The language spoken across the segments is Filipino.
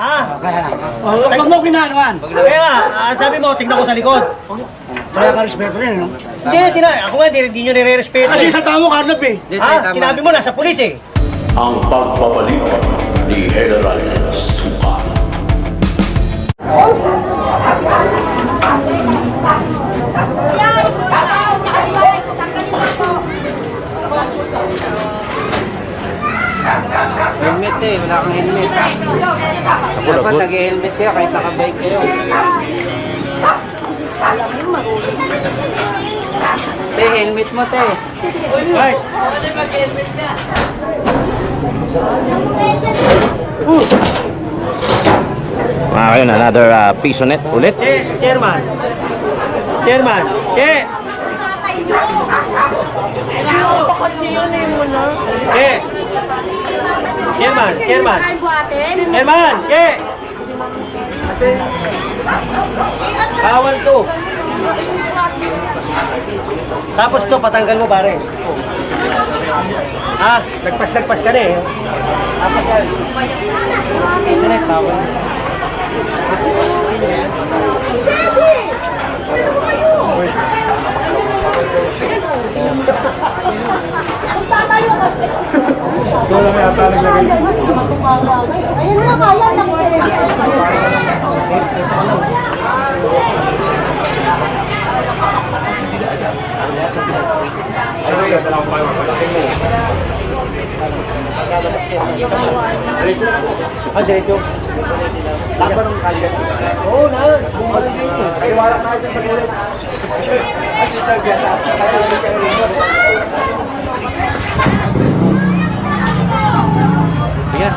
Ha? Oh, Huwag mo kinanuan. Kaya nga, ah, sabi mo, tignan ko sa likod. Wala ka respeto rin, no? Hindi, tina, ako nga, di, di nyo nire-respeto. Kasi eh. sa tao mo, Carnap eh. Ha? Sinabi mo, nasa pulis eh. ang pagbabalik ni General Suka. Helmet eh, wala kang helmet. Dapat nag-helmet kayo kahit nakabike kayo. Te, helmet mo te. Ay, Mga kayo, another uh, piso net ulit. eh, chairman. Chairman, eh. Eh. Chairman, chairman. Chairman, eh. Bawal to. Tapos to, patanggal mo pare. Ah, nagpas-nagpas ka na eh. Tapos yan. Internet, bawal. Ayun na, kaya na. Ah, diretso. Laban ng kalye. Oo na. Bumalik dito. Ay, wala ka dyan sa gulay. Ay, sa gulay. Sige.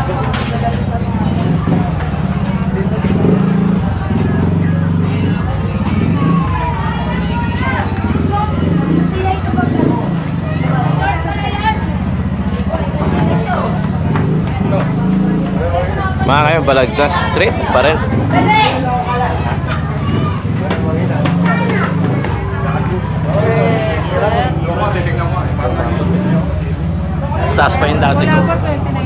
Mga kayo, Balagtas Street pa rin. Taas pa yung dati ko.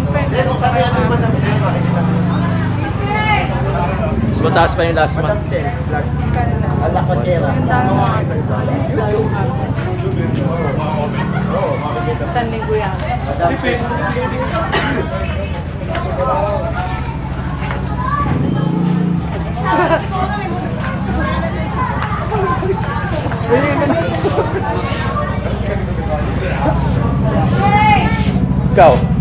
Mataas pa yung last month. San linggo yan? Ikaw. Ikaw.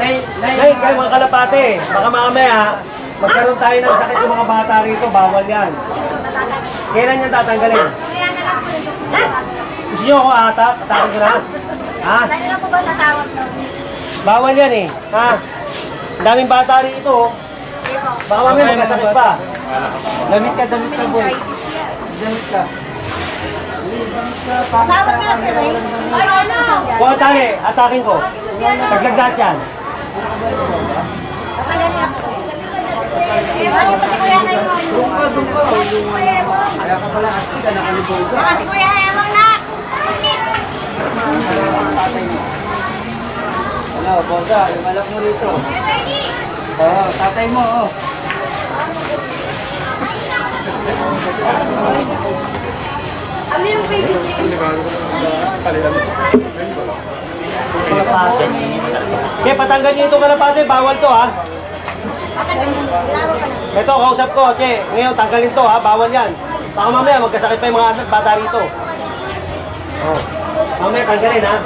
Nay, kayo mga kalapate, baka mamaya magkaroon tayo ng sakit ng mga bata rito, bawal yan. Kailan yan tatanggalin? Gusto nyo ako atak? Atakin ko na? Ha? Na po ba natawag doon? Bawal yan eh. Ha? Ang daming bata rito. Baka mamaya magkasakit pa. Damit ka, damit ka boy. Damit ka. Tawag na sir eh. Ay, ano? Kung atake, atakin ko. Taglagdat yan. Ano. Kaya ka pala kasi ka nakalibog ka. Baka si Kuya Emong na. Ano, boda, yung alak mo rito. Oo, tatay mo, oh. Ano yung baby? Kalapate. Okay, patanggal niyo itong kalapate. Bawal to ha. Ito, kausap ko. Okay, ngayon tanggalin to ha. Bawal yan. Baka mamaya magkasakit pa yung mga anak bata rito. Oh. Mamaya tanggalin ha.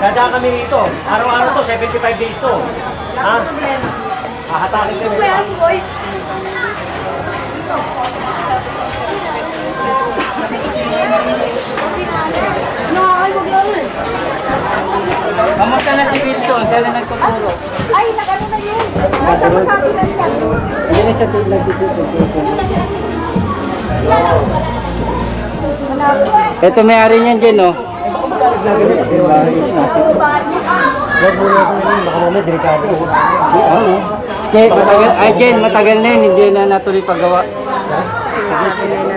Dadaan kami rito. Araw-araw to, 75 days to. Ha? Hahatakin kami. Kuya Boy. No, Kamusta na si Wilson? Siya na nagtuturo. Ay, nagano na yun. Nasa masabi na niya. Hindi na siya nagtuturo. Ito may-ari niyan dyan, no? Jen, matagal, ay Jen, matagal na yun, hindi na natuloy paggawa. Tapos,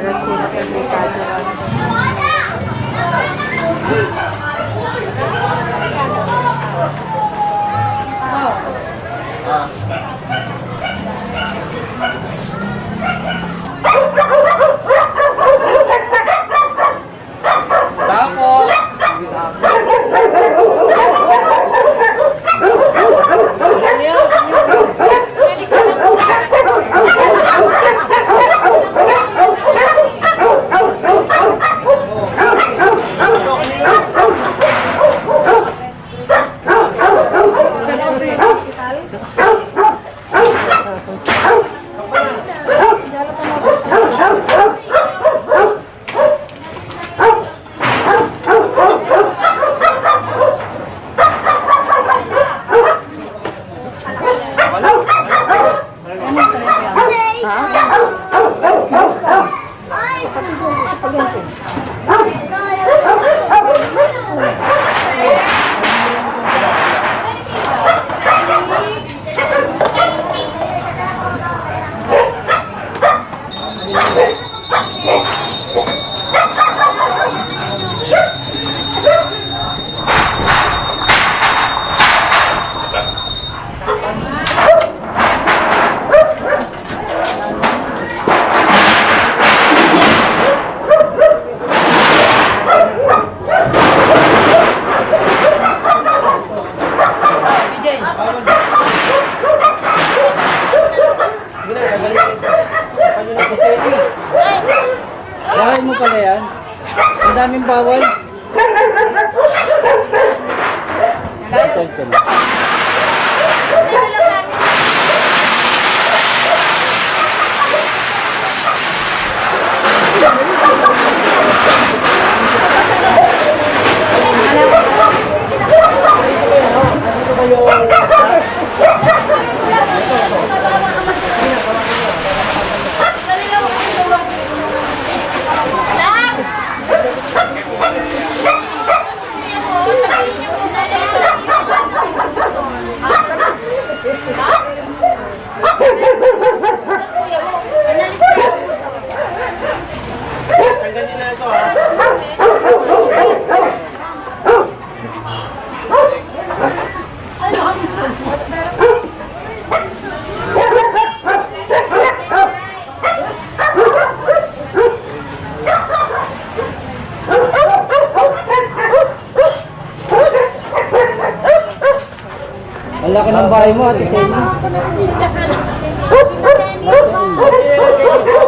bahay mo, ate Selma.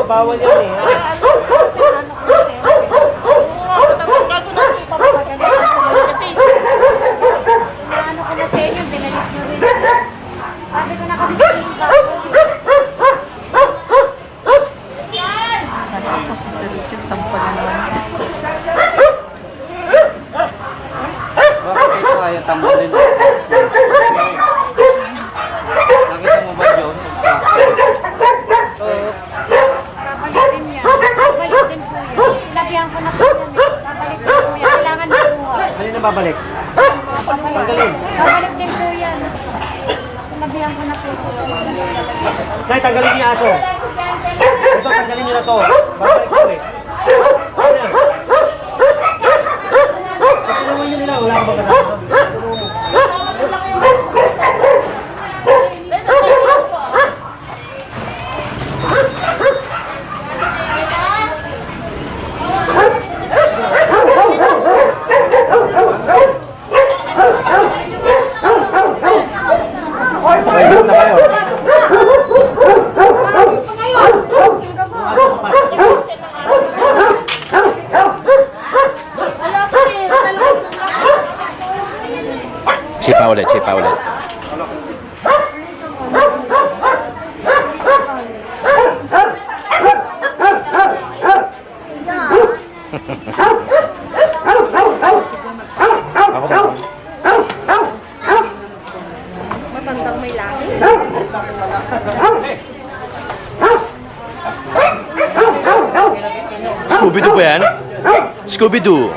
Bawal yan eh. ha? Ano ko na sa inyo, binalik nyo rin. Sabi ko na kasi sa inyo, Bakit ito ayaw tambalin? Nakita mo ba yun? Oo. Babalikin niya. Babalikin po yun. Sinabihan ko na po yan. eh. Babalik din po yan. Kailangan na po. Alin na babalik? Babalik. Babalik din po yan. Sinabihan ko na po. Nay, tanggalin niya ato. Ito, tanggalin niyo na to. Babalik ko eh. Ano yan? Tulungan niyo nila. Wala ka ba kasama? May na kayo. Sipa ulit, sipa ulit. Scooby-Doo ba yan? Scooby-Doo.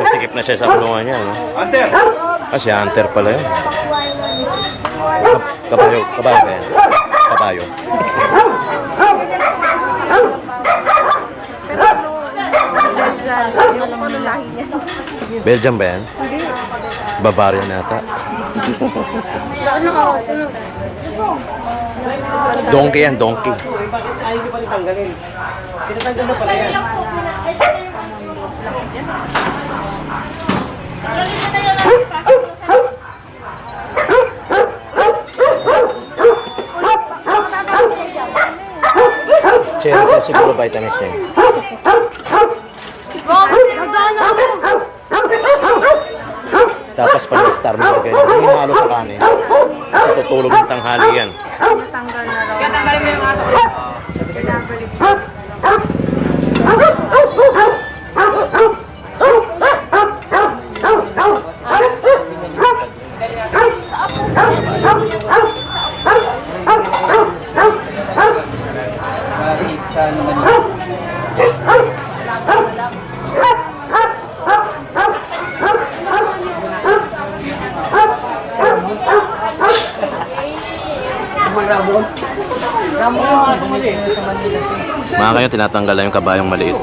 Pasikip na siya sa kulungan niya, no? Hunter! Ah, si Hunter pala yun. Kap- Kabayo, kabayo ba yan? Kabayo. Pero ano, Belgian, yung ano lahi niya. Belgium ba yan? Hindi. Bavarian ata. Donkey yan, donkey. Bakit ayaw niyo pala tanggalin? Tinatanggal na pala yan. Cherry pa siguro vitamins niya. Tapos pag nag-star mo ganyan, hindi halo sa kanin. Tutulog ng tanghali yan. Mga kayo, tinatanggal lang yung kabayong maliit.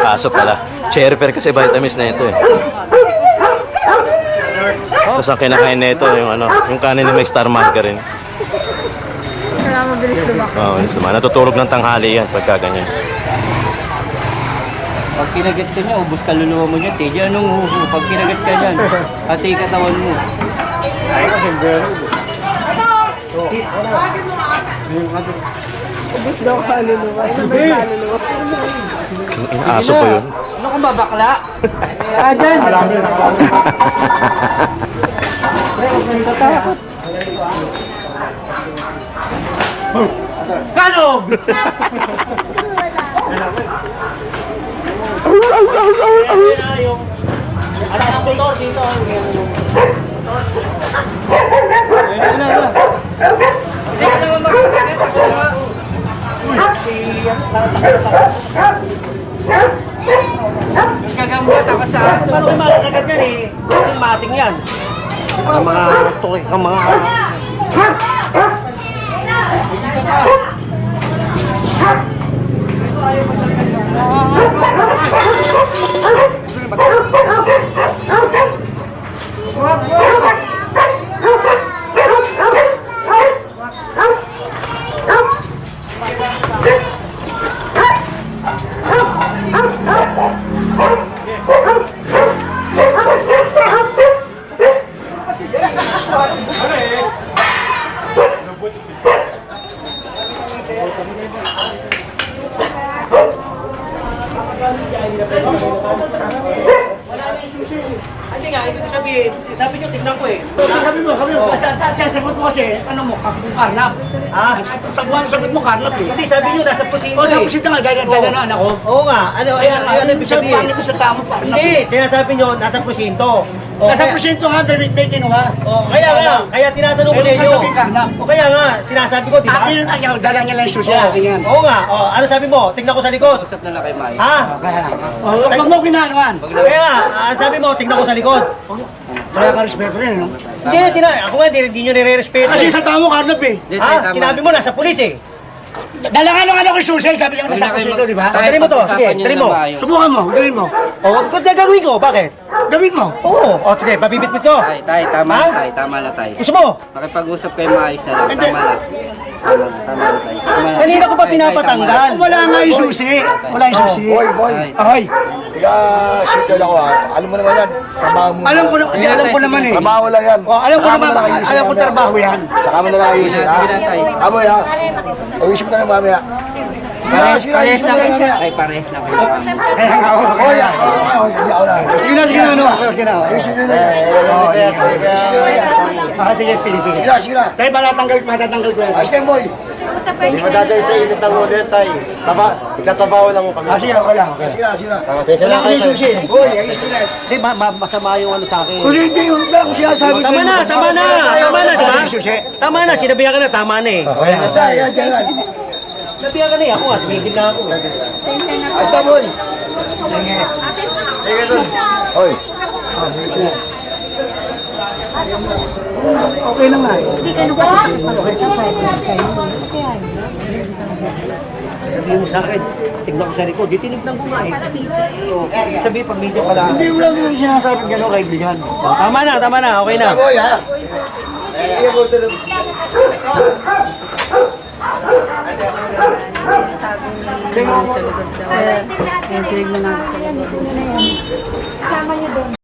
Kaso pala, cherry fair kasi vitamins na ito eh. Tapos ang kinakain na ito, yung ano, yung kanin na may star margarine. Kaya mabilis lumak. Oo, oh, naman. Natutulog ng tanghali yan pagka ganyan. Pag kinagat ka niya, ubus kaluluwa mo niya. Tiyo, anong huhu? Pag kinagat ka niyan, pati katawan mo. Ubus daw kaluluwa. Ano ba yung kaluluwa? Yung aso ko yun. Ano kung babakla? Ah, dyan. Kanog! Yung gagamot ako sa aso. Paano kayo makakagat yan eh? Bakit mating yan? Ang mga tuloy, ang mga... Hindi nga, ibig sabihin, sabi nyo, tignan ko eh. Sabi mo, sabi mo, sa- sa- sasagot mo kasi, ano mo, kap- karnap. Ha? Sagot, sagot mo karnap eh. Hindi, sabi nyo, nasa posito O, eh. sa pusita nga, ganyan, ganyan na anak ko. Oo nga, ano, Kaya ano, nga, ano ibig sa sabihin? pangit ko sa tamo, karnap. Hindi, sinasabi nyo, nasa posinto. O, Nasa kaya- porsyento nga, may may kinuha. O, kaya nga, kaya tinatanong ko Eh, ninyo. sasabihin. O kaya nga, sinasabi ko, di ba? Akin, ayaw, dala niya lang yung akin yan. Oo nga, o, ano sabi mo? Tignan ko sa likod. Usap na lang kay Mai. Ha? O, Huwag mo kinanuan. Kaya nga, ah, sabi mo, tignan ko sa likod. Wala ka respeto rin, no? Hindi, tina, ako nga, di, di nyo nire-respeto. Kasi eh. sa tamo, karnap eh. Hindi, Ha? Sinabi mo, nasa pulis eh. Dala nga lang ako yung susi, sabi niya nasa porsyento, mag- di ba? Dali mo to, sige, dali mo. Subukan mo, gawin mo. O, kung gagawin ko, bakit? Gawin mo. Oo, o sige, pabibitbit ko. Tay, tay, tama na tay, tama na tay. Gusto mo? Makipag-usap kayo maayos na lang, tama na. Tama na, tama na tay. Kanina ko pa pinapatanggal. Wala nga yung susi. Wala yung susi. Boy, boy. Ahoy. Tiga, shit yun ako ha. Alam mo naman yan. Trabaho mo. Alam ko, na, di, alam ko naman eh. Trabaho lang yan. Oh, alam ko Saka mo naman, na lang ayusin alam ko mamaya. trabaho yan. Saka mo na lang ayusin ha. Sige na, tay. Ah, boy ha. Ayusin mo na lang mamaya. Parehas, Sige na, ayusin mo lang na lang kayo. mamaya. Ay, parehas lang kayo. Kaya nga ako. Oh, yeah. Oh, hindi ako lang. Sige na, sige na, ano? Sige na. Ayusin nyo na yan. Oh, yeah. Ayusin nyo na yan. Ah, sige, sige, sige. Sige na, sige na. Tayo matatanggal, matatanggal ko yan. Na yan, boy. Sa pwede. Hindi madadali sa init ng yan, tay. Taba, ikatabaw lang kami. Ah, sige, okay lang. Okay. Sila, sila. Pasensya na kayo. tay. Uy, ayos sila. Hindi, ma ma masama yung ano sa akin. Hindi, hindi, yun lang kung sinasabi Oh, tama na, tama na, tama na, di ba? Tama na, sinabihan ka na, tama na eh. Okay, basta, yan, yan. Sinabihan ka na eh, ako at tumigil na ako. Sensya na po. Basta, boy. Okay nga. eh. Hindi ka nung kasi. Sabihin mo sa akin, tignan ko sa likod, di tinignan ko nga eh. Oh, Sabi, pag medyo pala. Hindi mo lang yung sinasabi gano'n kaibigan. Tama na, tama na, okay na. Boy, ha? Kasama niyo doon.